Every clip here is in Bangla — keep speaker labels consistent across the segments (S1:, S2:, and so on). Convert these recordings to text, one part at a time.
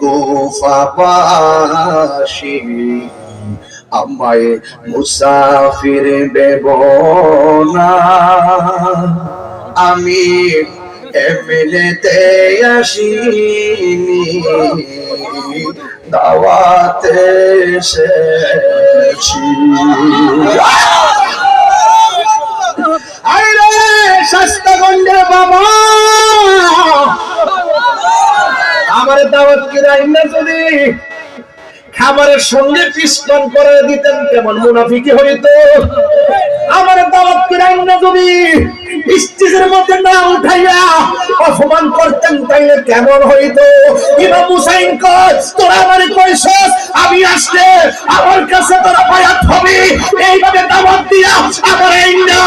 S1: কোফাবাসী আমায় মুসাফির দেব না আমি এমনিতে আসিনি দাওয়াতে এসেছি। আরে বাবা! দাওয়াত না যদি খাবারের সঙ্গে পিস্তন করে দিতেন, কেমন মুনাফিকি হইতো? আমার দাওয়াত কিরাই না যদি স্টেজের মধ্যে না উঠাইয়া অপমান করতেন, তাইলে কেমন হইতো? কয়, তোরা আমারে কইছস, আমি আসলে আমার কাছে তোরা বায়াত হবে। এইভাবে দাওয়াত দিয়া আমার এই না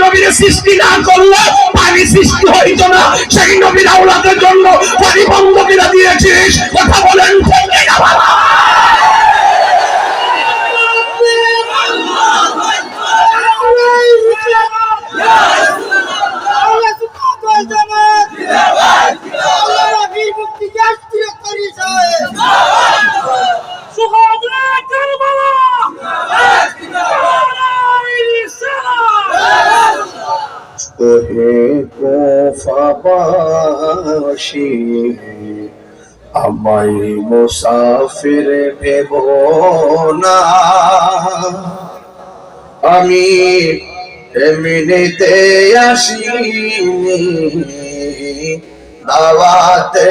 S1: নবীর সৃষ্টি না করলে পানি সৃষ্টি হইত না। সেই নবীর আওলাদের জন্য পানি বন্ধ কিনা দিয়েছিস। কথা বলেন। ঠিক তোহে কোফাবাসী আমায় মুসাফির ভেব না। আমি এমনিতে আসিনি। দাওয়াতে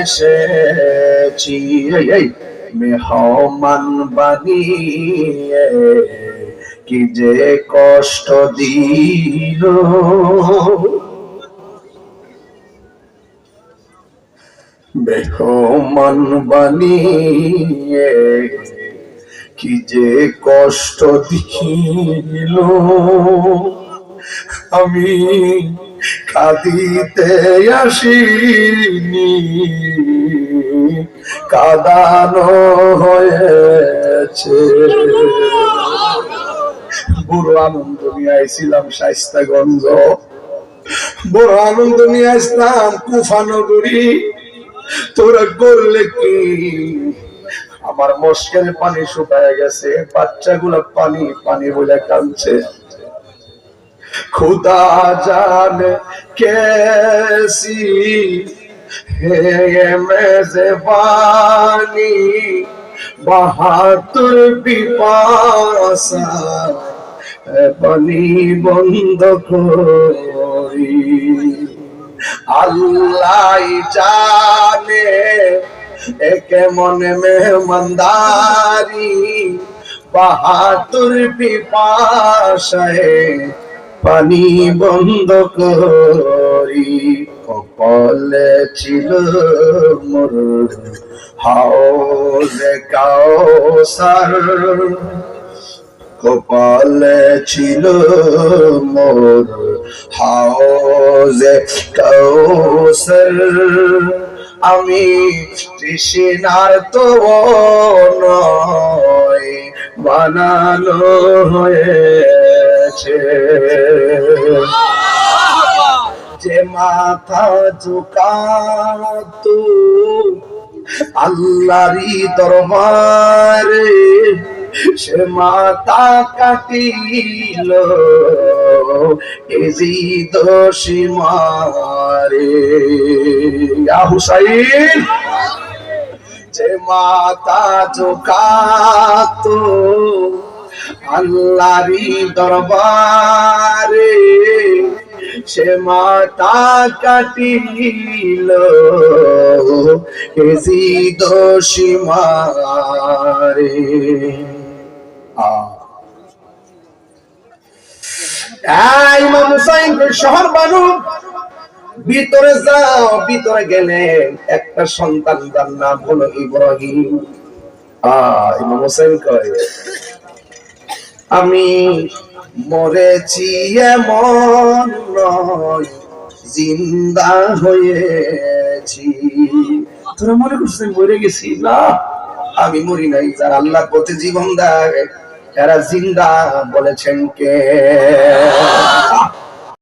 S1: এসেছি। মেহমান বানিয়ে কি যে কষ্ট দিল? মেহমান বানিয়ে কি যে কষ্ট দিল? আমি কাঁদিতে আসিনি, কাদানো হয়েছে। বড় আনন্দ নিয়ে আইছিলাম শাইস্তাগঞ্জ বড় আনন্দ নিয়ে আসলাম কুফানগরী তোরা করলে কি? আমার মস্কের পানি শুকায় গেছে, বাচ্চাগুলো পানি পানি বলে কাঁদছে। খুদা জানে কেসি হে মেজবানি বাহাতুর বিপাসা পানি বন্ধ করি আল্লাহ জানে একে মনে মেহমানদারি। বাহাতুর পিপাসায় পানি বন্ধ করি। কপালে ছিল মোর হাওলে কাউসার। কপালে ছিল মোর হাওজে কৌসর আমি তৃষ্ণার তো নয়, বানানো হয়েছে। যে মাথা ঝুকাতো আল্লাহরই দরবারে সে মাতা কাটিল। এজিদ সীমারে ইয়া হুসাইন, যে মাতা ঝুকাতো আল্লাহরই দরবারে, সে মাতা কাটিল। এসি দোষী মারে? শহর বানু, ভিতরে যাও, ভিতরে গেলে একটা সন্তান তার নাম হলো ইব্রাহিম। কয়, আমি মরেছি এমন নয়, জিন্দা হয়েছি। তোরা মনে করছিস মরে গেছি? না, আমি মরি নাই। যার আল্লাহ পথে জীবন দেয় এরা জিন্দা বলেছেন কে?